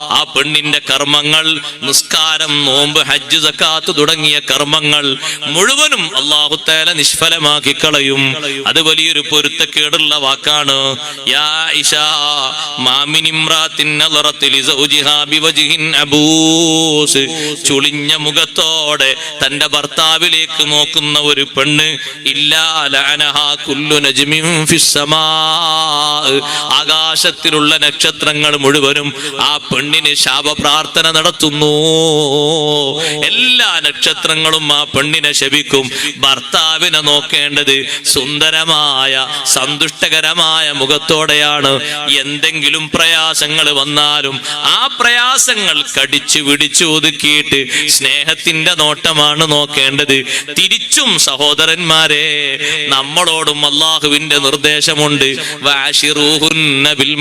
ആ പെണ്ണിന്റെ കർമ്മങ്ങൾ നിസ്കാരം നോമ്പ് ഹജ്ജ് സക്കാത്ത് തുടങ്ങിയ കർമ്മങ്ങൾ മുഴുവനും അള്ളാഹുത്തേല നിഷ്ഫലമാക്കി കളയും. അത് വലിയൊരു പൊരുത്തക്കേടുള്ള വാക്കാണ്. ചുളിഞ്ഞ മുഖത്തോടെ തന്റെ ഭർത്താവിലേക്ക് നോക്കുന്ന ഒരു പെണ്ണ് ഇല്ലാ ആകാശത്തിലുള്ള നക്ഷത്രങ്ങൾ മുഴുവനും ആ പെണ്ണിന് ശാപപ്രാർത്ഥന നടത്തുന്നു. എല്ലാ നക്ഷത്രങ്ങളും ആ പെണ്ണിനെ ശപിക്കും. ഭർത്താവിനെ നോക്കേണ്ടത് സുന്ദരമായ സന്തുഷ്ടകരമായ മുഖത്തോടെയാണ്. എന്തെങ്കിലും പ്രയാസങ്ങൾ വന്നാലും ആ പ്രയാസങ്ങൾ കടിച്ചു പിടിച്ചു ഒതുക്കിയിട്ട് സ്നേഹത്തിന്റെ നോട്ടമാണ് നോക്കേണ്ടത്. തിരിച്ചും സഹോദരന്മാരെ നമ്മളോടും അള്ളാഹുവിന്റെ നിർദ്ദേശമുണ്ട്. നിങ്ങളെ ബിൽ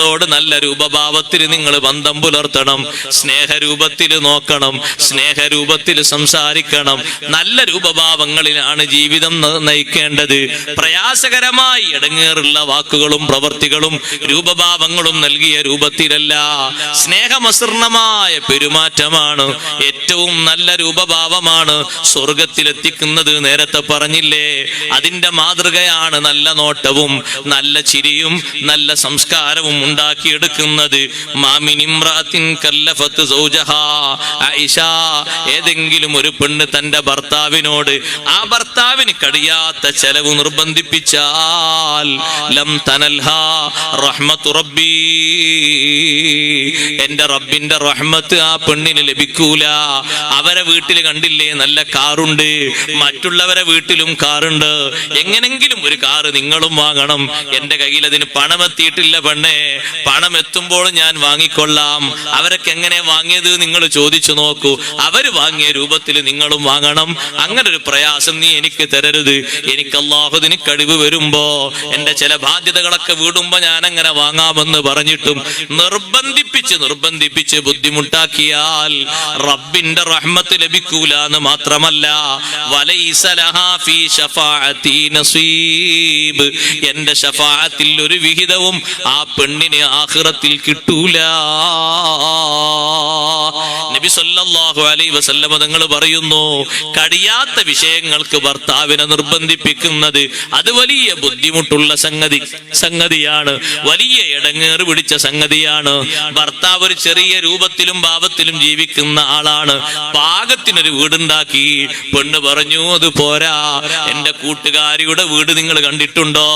ഇണകളോട് നല്ല രൂപഭാവത്തിൽ നിങ്ങൾ ബന്ധം പുലർത്തണം. സ്നേഹരൂപത്തിൽ നോക്കണം. സ്നേഹരൂപത്തിൽ സംസാരിക്കണം. നല്ല രൂപഭാവങ്ങളിലാണ് ജീവിതം നയിക്കേണ്ടത്. പ്രയാസകരമായി ഇടങ്ങേറുള്ള വാക്കുകളും പ്രവൃത്തികളും രൂപഭാവങ്ങളും നൽകിയ രൂപത്തിലല്ല. സ്നേഹമസൃണമായ പെരുമാറ്റമാണ് ഏറ്റവും നല്ല രൂപഭാവമാണ്. സ്വർഗത്തിലെത്തിക്കുന്നത് നേരത്തെ പറഞ്ഞില്ലേ? അതിന്റെ മാതൃകയാണ് നല്ല നോട്ടവും നല്ല ചിരിയും നല്ല സംസ്കാരവും ഉണ്ടാക്കിയെടുക്കുന്നത്. സൗജഹ. ഏതെങ്കിലും ഒരു പെണ്ണ് തന്റെ ഭർത്താവിനോട് ആ ഭർത്താവിന് കഴിയാത്ത ചെലവ് നിർബന്ധിപ്പിച്ചാൽ ലം തനൽഹ റബ്ബി. എന്റെ റബ്ബിന്റെ റഹ്മത്ത് ആ പെണ്ണിന് ലഭിക്കൂല. അവരെ വീട്ടിൽ കണ്ടില്ലേ നല്ല കാറുണ്ട്. മറ്റുള്ളവരെ വീട്ടിലും കാറുണ്ട്. എങ്ങനെങ്കിലും ഒരു കാറ് നിങ്ങളും വാങ്ങണം. എന്റെ കയ്യിൽ അതിന് പണം എത്തിയിട്ടില്ല പെണ്ണെ. പണം എത്തുമ്പോൾ ഞാൻ വാങ്ങിക്കൊള്ളാം. അവരൊക്കെ എങ്ങനെ വാങ്ങിയത് നിങ്ങൾ ചോദിച്ചു നോക്കൂ. അവർ വാങ്ങിയ രൂപത്തിൽ നിങ്ങളും വാങ്ങണം. അങ്ങനെ ഒരു പ്രയാസം നീ എനിക്ക് തരരുത്. എനിക്ക് അള്ളാഹുദിന് കഴിവ് വരുമ്പോ എന്റെ ചില ബാധ്യതകളൊക്കെ വീടുമ്പോ ഞാൻ അങ്ങനെ വാങ്ങാമെന്ന് പറഞ്ഞിട്ടും നിർബന്ധിപ്പിച്ച് നിർബന്ധിപ്പിച്ച് ബുദ്ധിമുട്ടാക്കിയാൽ റബ്ബിന്റെ റഹ്മത്ത് ലഭിക്കൂല എന്ന് മാത്രമല്ല. എന്റെ ഷഫാത്തിൽ ഒരു വിഹിതവും ആ പെണ്ണിന് ആഖിറത്തിൽ കിട്ടൂല. നബി സല്ലല്ലാഹു അലൈഹി വസല്ലമ തങ്ങൾ പറയുന്നു കഴിയാത്ത വിഷയങ്ങൾക്ക് ഭർത്താവിനെ നിർബന്ധിപ്പിക്കുന്നത് അത് വലിയ ബുദ്ധിമുട്ടുള്ള സംഗതി സംഗതിയാണ്. വലിയ ഇടങ്ങേറ് പിടിച്ച സംഗതിയാണ്. ഭർത്താവ് ഒരു ചെറിയ രൂപത്തിലും ഭാവത്തിലും ജീവിക്കുന്ന ആളാണ്. പാകത്തിനൊരു വീടുണ്ടാക്കി പെണ്ണ് പറഞ്ഞു അത് പോരാ എന്റെ കൂട്ടുകാരിയുടെ വീട് നിങ്ങൾ കണ്ടിട്ടുണ്ടോ?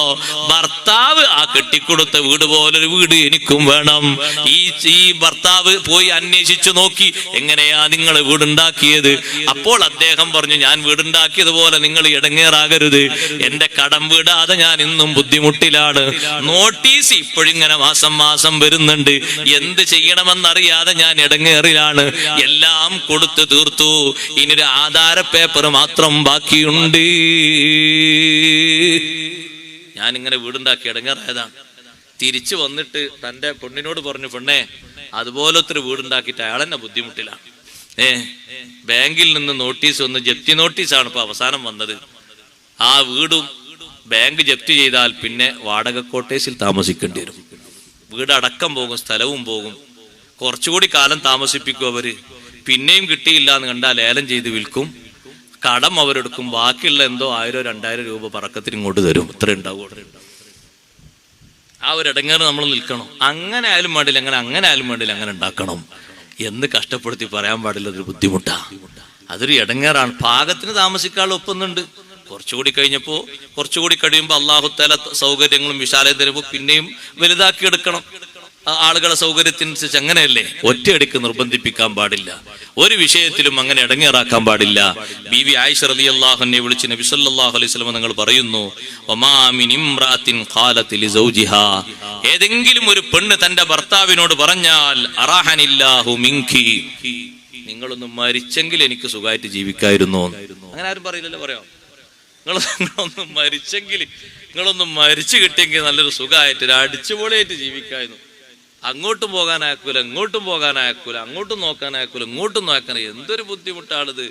ഭർത്താവ് ആ കെട്ടിക്കൊടുത്ത വീട് പോലൊരു വീട് എനിക്കും വേണം. ഈ ഈ ഭർത്താവ് പോയി അന്വേഷിച്ചു നോക്കി എങ്ങനെയാ നിങ്ങൾ വീടുണ്ടാക്കിയത്? അപ്പോൾ അദ്ദേഹം പറഞ്ഞു ഞാൻ വീടുണ്ടാക്കിയതുപോലെ നിങ്ങൾ ഇടങ്ങേറാകരുത്. എന്റെ കടം വിടാതെ ഞാൻ ഇന്നും ബുദ്ധിമുട്ടിലാണ്. നോട്ടീസ് ഇപ്പോഴിങ്ങനെ മാസം മാസം വരുന്നുണ്ട്. എന്ത് ചെയ്യണമെന്നറിയാതെ ഞാൻ ഇടങ്ങേറിലാണ്. എല്ലാം കൊടുത്തു തീർത്തു. ഇനി ഒരു ആധാര പേപ്പർ മാത്രം ബാക്കിയുണ്ട്. ഞാനിങ്ങനെ വീടുണ്ടാക്കി ഇടങ്ങേറായതാണ്. തിരിച്ചു വന്നിട്ട് തന്റെ പെണ്ണിനോട് പറഞ്ഞു പെണ്ണേ അതുപോലത്തെ ഒരു വീടുണ്ടാക്കിയിട്ട് അയാൾ തന്നെ ബുദ്ധിമുട്ടിലാണ്. ഏ ബാങ്കിൽ നിന്ന് നോട്ടീസ് വന്ന് ജപ്തി നോട്ടീസാണ് ഇപ്പൊ അവസാനം വന്നത്. ആ വീടും ബാങ്ക് ജപ്തി ചെയ്താൽ പിന്നെ വാടക കോട്ടേഴ്സിൽ താമസിക്കേണ്ടി വരും. വീട് അടക്കം പോകും സ്ഥലവും പോകും. കുറച്ചുകൂടി കാലം താമസിപ്പിക്കും അവർ. പിന്നെയും കിട്ടിയില്ല എന്ന് കണ്ടാൽ ലേലം ചെയ്ത് വിൽക്കും. കടം അവരെടുക്കും. ബാക്കിയുള്ള എന്തോ ആയിരം രണ്ടായിരം രൂപ പറക്കത്തിന് ഇങ്ങോട്ട് തരും. ഇത്ര ഉണ്ടാവും ആ ഒരു നമ്മൾ നിൽക്കണം. അങ്ങനെ ആയാലും വേണ്ടില്ല അങ്ങനെ അങ്ങനെ ആയാലും വേണ്ടില്ല അങ്ങനെ ഉണ്ടാക്കണം. എന്ന് കഷ്ടപ്പെടുത്തി പറയാൻ പാടില്ല അതൊരു ബുദ്ധിമുട്ടാ. അതൊരു ഇടങ്ങേറാണ്. പാകത്തിന് താമസിക്കാനുള്ള ഒപ്പുന്നുണ്ട്. കുറച്ചുകൂടി കഴിഞ്ഞപ്പോ കുറച്ചുകൂടി കഴിയുമ്പോൾ അള്ളാഹുത്തല സൗകര്യങ്ങളും വിശാലയും തരുമ്പോൾ പിന്നെയും വലുതാക്കി എടുക്കണം ആളുകളെ സൗകര്യത്തിനനുസരിച്ച് അങ്ങനെയല്ലേ? ഒറ്റയടിക്ക് നിർബന്ധിപ്പിക്കാൻ പാടില്ല. ഒരു വിഷയത്തിലും അങ്ങനെ ഇടങ്ങേറാക്കാൻ പാടില്ല. ബി വി ആയിഷ അലി അള്ളാഹുനെ വിളിച്ച് നബി സല്ലാഹു അലൈഹി വസല്ലം നിങ്ങൾ പറയുന്നു. ഏതെങ്കിലും ഒരു പെണ്ണ് തന്റെ ഭർത്താവിനോട് പറഞ്ഞാൽ അറാഹനില്ലാഹു മിങ്കി നിങ്ങളൊന്ന് മരിച്ചെങ്കിൽ എനിക്ക് സുഖമായിട്ട് ജീവിക്കായിരുന്നു. അങ്ങനെ ആരും പറയില്ലല്ലോ പറയാം? നിങ്ങളൊന്ന് മരിച്ചെങ്കിൽ നിങ്ങളൊന്ന് മരിച്ചു കിട്ടിയെങ്കിൽ നല്ലൊരു സുഖമായിട്ട് ഒരു അടിച്ചുപൊളിയായിട്ട് ജീവിക്കായിരുന്നു. അങ്ങോട്ടും പോകാനാക്കൂല ഇങ്ങോട്ടും പോകാനാക്കൂല അങ്ങോട്ടും നോക്കാനാക്കൂല ഇങ്ങോട്ടും നോക്കാൻ എന്തൊരു ബുദ്ധിമുട്ടാണിത്.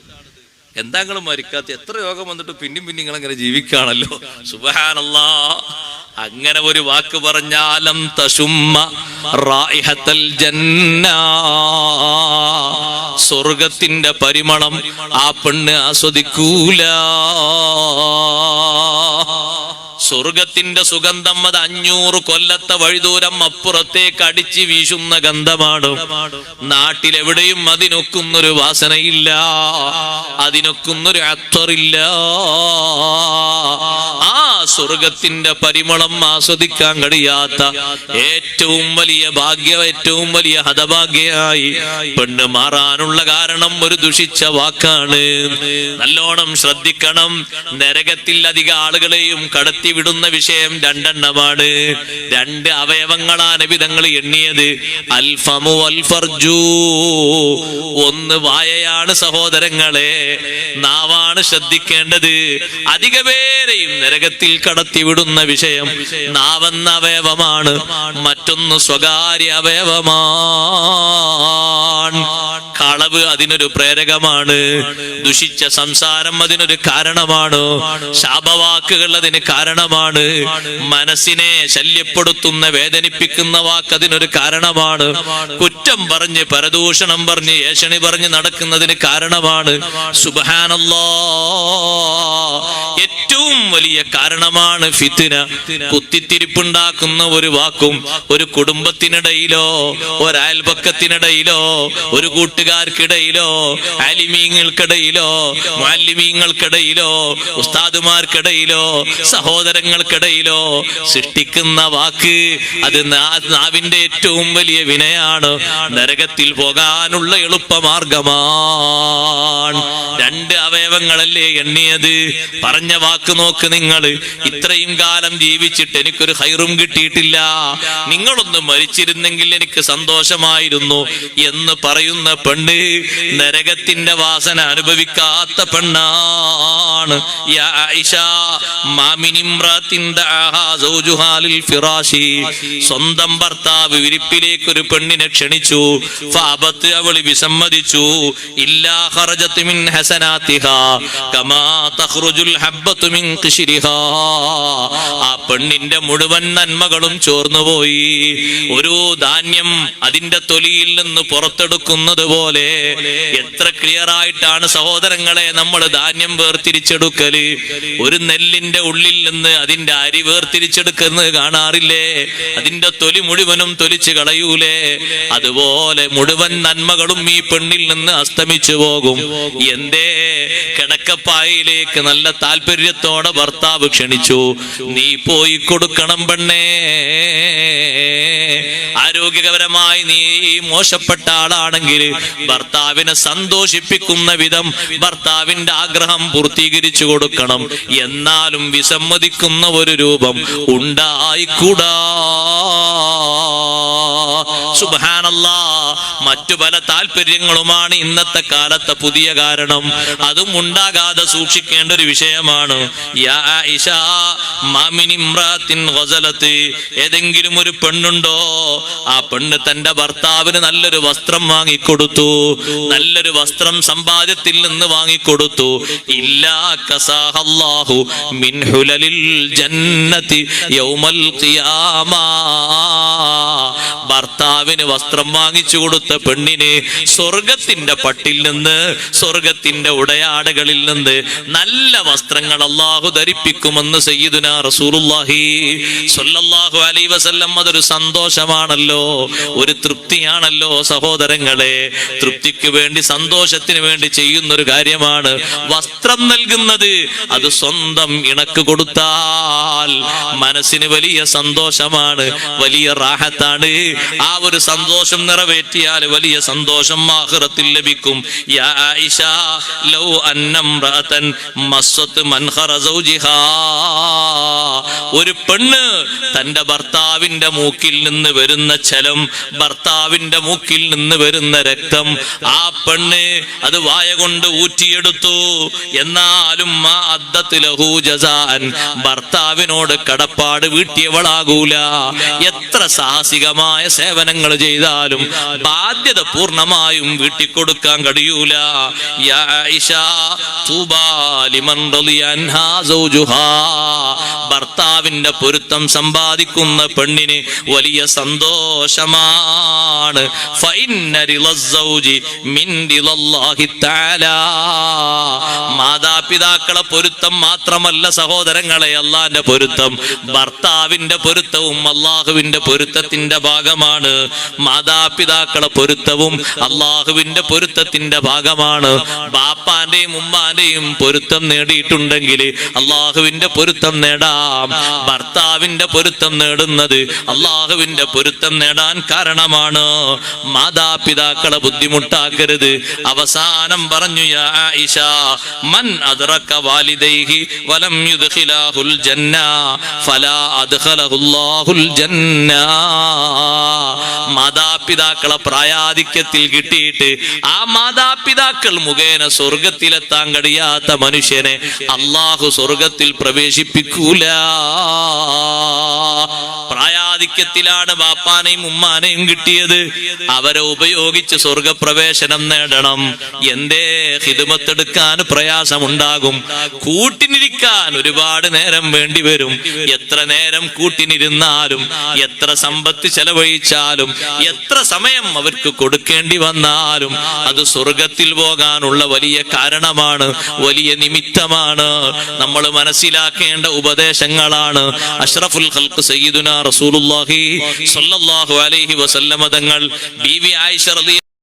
എന്താ നിങ്ങൾ മരിക്കാത്ത? എത്ര രോഗം വന്നിട്ട് പിന്നെയും പിന്നെ അങ്ങനെ ജീവിക്കുകയാണല്ലോ സുബഹാനല്ലാ. അങ്ങനെ ഒരു വാക്ക് പറഞ്ഞാലം തശുമ്മ റായിഹത്തൽ ജന്ന. സ്വർഗത്തിന്റെ പരിമളം ആ പെണ്ണ് ആസ്വദിക്കൂല. സ്വർഗത്തിന്റെ സുഗന്ധം അത് അഞ്ഞൂറ് കൊല്ലത്തെ വഴിദൂരം അപ്പുറത്തേക്ക് അടിച്ച് വീശുന്ന ഗന്ധമാണ്. നാട്ടിലെവിടെയും അതിനൊക്കുന്നൊരു വാസനയില്ല അതിനൊക്കുന്നൊരു അത്തറില്ല. സ്വർഗത്തിന്റെ പരിമളം ആസ്വദിക്കാൻ കഴിയാത്ത ഏറ്റവും വലിയ ഭാഗ്യം ഏറ്റവും വലിയ ഹതഭാഗ്യയായി പെണ്ണ് മാറാനുള്ള കാരണം ഒരു ദുഷിച്ച വാക്കാണ്. നല്ലോണം ശ്രദ്ധിക്കണം. നരകത്തിൽ അധിക ആളുകളെയും കടത്തിവിടുന്ന വിഷയം രണ്ടെണ്ണമാണ്. രണ്ട് അവയവങ്ങളാണ് വിധങ്ങൾ എണ്ണിയത്. അൽഫമു അൽഫർജു ഒന്ന് വായയാണ് സഹോദരങ്ങളെ. നാവാണ് ശ്രദ്ധിക്കേണ്ടത്. അധിക പേരെയും നരകത്തിൽ കടത്തിവിടുന്ന വിഷയം നാവെന്ന അവയവമാണ്. മറ്റൊന്ന് സ്വകാര്യ അവയവമാണ്. കളവ് അതിനൊരു പ്രേരകമാണ്. ദുഷിച്ച സംസാരം അതിനൊരു കാരണമാണ്. ശാപവാക്കുകൾ അതിന് കാരണമാണ്. മനസ്സിനെ ശല്യപ്പെടുത്തുന്ന വേദനിപ്പിക്കുന്ന വാക്ക് അതിനൊരു കാരണമാണ്. കുറ്റം പറഞ്ഞ് പരദൂഷണം പറഞ്ഞ് ഏഷണി പറഞ്ഞ് നടക്കുന്നതിന് കാരണമാണ്. സുബാനല്ലോ ഏറ്റവും വലിയ കാരണമാണ് ഫിത്തിന. കുത്തിത്തിരിപ്പുണ്ടാക്കുന്ന ഒരു വാക്കും ഒരു കുടുംബത്തിനിടയിലോ ഒരയൽപക്കത്തിനിടയിലോ ഒരു കൂട്ടുകാർക്കിടയിലോ അലിമീങ്ങൾക്കിടയിലോ മാലിമീങ്ങൾക്കിടയിലോ ഉസ്താദുമാർക്കിടയിലോ സഹോദരങ്ങൾക്കിടയിലോ സൃഷ്ടിക്കുന്ന വാക്ക് അത് നാവിന്റെ ഏറ്റവും വലിയ വിനയാണ്. നരകത്തിൽ പോകാനുള്ള എളുപ്പമാർഗമാണ്. രണ്ട് അവയവങ്ങളല്ലേ എണ്ണിയത്? പറഞ്ഞ വാക്ക് നോക്ക് നിങ്ങൾ ഇത്രയും കാലം ജീവിച്ചിട്ട് എനിക്കൊരു ഹൈറും കിട്ടിയിട്ടില്ല. നിങ്ങളൊന്ന് മരിച്ചിരുന്നെങ്കിൽ എനിക്ക് സന്തോഷമായിരുന്നു എന്ന് പറയുന്ന പെണ്ണ് നരകത്തിന്റെ വാസന അനുഭവിക്കാത്ത പെണ്ണാണ്. സ്വന്തം ഭർത്താവ് വിരിപ്പിലേക്ക് ഒരു പെണ്ണിനെ ക്ഷണിച്ചു. അവൾ വിസമ്മതിച്ചു. ഇല്ലാ ഹറജത്ത് മിൻ ഹസനാത്തിഹാ. ആ പെണ്ണിന്റെ മുഴുവൻ നന്മകളും ചോർന്നുപോയി. ഒരു ധാന്യം അതിന്റെ തൊലിയിൽ നിന്ന് പുറത്തെടുക്കുന്നത് പോലെ എത്ര ക്ലിയർ ആയിട്ടാണ് സഹോദരങ്ങളെ നമ്മൾ ധാന്യം വേർതിരിച്ചെടുക്കൽ. ഒരു നെല്ലിന്റെ ഉള്ളിൽ നിന്ന് അതിന്റെ അരി വേർതിരിച്ചെടുക്കുന്നത് കാണാറില്ലേ? അതിന്റെ തൊലി മുഴുവനും തൊലിച്ചു കളയൂലേ? അതുപോലെ മുഴുവൻ നന്മകളും ഈ പെണ്ണിൽ നിന്ന് അസ്തമിച്ചു പോകും. എന്തേ? കിടക്കപ്പായിലേക്ക് നല്ല താല്പര്യത്തോടെ ഭർത്താവ് ക്ഷണിച്ചു. നീ പോയി കൊടുക്കണം പെണ്ണേ. ആരോഗ്യകരമായി നീ മോശപ്പെട്ട ആളാണെങ്കിൽ ഭർത്താവിനെ സന്തോഷിപ്പിക്കുന്ന വിധം ഭർത്താവിന്റെ ആഗ്രഹം പൂർത്തീകരിച്ചു കൊടുക്കണം. എന്നാലും വിസമ്മതിക്കുന്ന ഒരു രൂപം ഉണ്ടായിക്കൂടാ. സുബാനല്ലാ മറ്റു പല താല്പര്യങ്ങളുമാണ് ഇന്നത്തെ കാലത്തെ പുതിയ കാരണം. അതും ഉണ്ടാകാതെ സൂക്ഷിക്കേണ്ട ഒരു വിഷയമാണ്. ഏതെങ്കിലും ഒരു പെണ്ണുണ്ടോ? ആ പെണ്ണ് തന്റെ ഭർത്താവിന് നല്ലൊരു വസ്ത്രം വാങ്ങിക്കൊടുത്തു. നല്ലൊരു വസ്ത്രം സമ്പാദ്യത്തിൽ നിന്ന് വാങ്ങിക്കൊടുത്തു. ഇല്ലാ ജന്നതി യൗമൽ ഭർത്താവിന് വസ്ത്രം വാങ്ങിച്ചു കൊടുത്ത പെണ്ണിന് സ്വർഗത്തിന്റെ പട്ടിൽ നിന്ന് സ്വർഗത്തിന്റെ ഉടയാടകളിൽ നിന്ന് നല്ല വസ്ത്രങ്ങൾ അള്ളാഹു ധരിപ്പിക്കുമെന്ന് സയ്യിദുന റസൂലുള്ളാഹി സ്വല്ലല്ലാഹു അലൈഹി വസല്ലം അതൊരു സന്തോഷമാണല്ലോ ഒരു തൃപ്തിയാണല്ലോ സഹോദരങ്ങളെ. തൃപ്തിക്ക് വേണ്ടി സന്തോഷത്തിന് വേണ്ടി ചെയ്യുന്ന ഒരു കാര്യമാണ് വസ്ത്രം നൽകുന്നത്. അത് സ്വന്തം ഇണക്ക് കൊടുത്താൽ മനസ്സിന് വലിയ സന്തോഷമാണ് വലിയ റാഹത്താണ്. ആ ഒരു സന്തോഷം നിറവേറ്റിയാൽ വലിയ സന്തോഷം ആഹ്റത്തിൽ ലഭിക്കും. യാ ആയിഷ ലൗ മൻഹറ ഒരു പെണ്ണ് തന്റെ ഭർത്താവിന്റെ മൂക്കിൽ നിന്ന് വരുന്ന ചലം ഭർത്താവിന്റെ മൂക്കിൽ നിന്ന് വരുന്ന രക്തം ആ പെണ്ണ് അത് വായ കൊണ്ട് ഊറ്റിയെടുത്തു. എന്നാലും ഭർത്താവിനോട് കടപ്പാട് വീട്ടിയവളാകൂല. എത്ര സാഹസികമായ സേവനങ്ങൾ ചെയ്താലും ബാധ്യത പൂർണമായും വീട്ടിൽ കൊടുക്കാൻ കഴിയൂല. ഭർത്താവിന്റെ പൊരുത്തം സമ്പാദിക്കുന്ന പെണ്ണിന് വലിയ സന്തോഷമാണ്. ഫഇന്ന മാതാപിതാക്കളെ പൊരുത്തം മാത്രമല്ല സഹോദരങ്ങളെ അള്ളാന്റെ പൊരുത്തം. ഭർത്താവിന്റെ പൊരുത്തവും അള്ളാഹുവിന്റെ പൊരുത്തത്തിന്റെ ഭാഗമാണ്. മാതാപിതാക്കളെ പൊരുത്തവും അള്ളാഹുവിന്റെ പൊരുത്തത്തിന്റെ ഭാഗമാണ്. ബാപ്പാന്റെയും ഉമ്മാന്റെയും പൊരുത്തം നേടിയിട്ടുണ്ടെങ്കിൽ അള്ളാഹുവിന്റെ പൊരുത്തം നേടാം. ഭർത്താവിന്റെ പൊരുത്തം നേടുന്നത് അള്ളാഹുവിന്റെ പൊരുത്തം നേടാൻ കാരണമാണ്. മാതാപിതാക്കളെ ബുദ്ധിമുട്ടാക്കരുത്. അവസാനം പറഞ്ഞു മൻ അദ്റക വാലിദൈഹി വലം യുദ്ഖിലാഹുൽ ജന്ന ഫലാ അദ്ഖലഹുല്ലാഹുൽ ജന്ന. മാതാപിതാക്കളെ പ്രായാധിക്യത്തിൽ കിട്ടിയിട്ട് ആ മാതാപിതാക്കൾ മുഖേന സ്വർഗത്തിലെത്താൻ കഴിയാത്ത മനുഷ്യനെ അള്ളാഹു സ്വർഗത്തിൽ പ്രവേശിപ്പിക്കൂല. പ്രായാധിക്യത്തിലാണ് ബാപ്പാനെയും ഉമ്മാനെയും കിട്ടിയത്. അവരെ ഉപയോഗിച്ച് സ്വർഗപ്രവേശനം നേടണം. എന്തേ ഹിതുമത്തെടുക്കാൻ പ്രയാസമുണ്ടാകും കൂട്ടിനിരിക്കാൻ ഒരുപാട് നേരം വേണ്ടി വരും. എത്ര നേരം കൂട്ടിനിരുന്നാലും എത്ര സമ്പത്ത് ചെലവഴിച്ചാലും എത്ര സമയം അവർക്ക് കൊടുക്കേണ്ടി വന്നാലും അത് സ്വർഗത്തിൽ പോകാനുള്ള വലിയ കാരണമാണ് വലിയ നിമിത്തമാണ്. നമ്മൾ മനസ്സിലാക്കേണ്ട ഉപദേശങ്ങളാണ്. അഷ്റഫുൽ ഖൽഖ് സയ്യിദുന റസൂലുള്ളാഹി സ്വല്ലല്ലാഹു അലൈഹി വസല്ലമ തങ്ങൾ ബീവി ആയിഷ റളിയ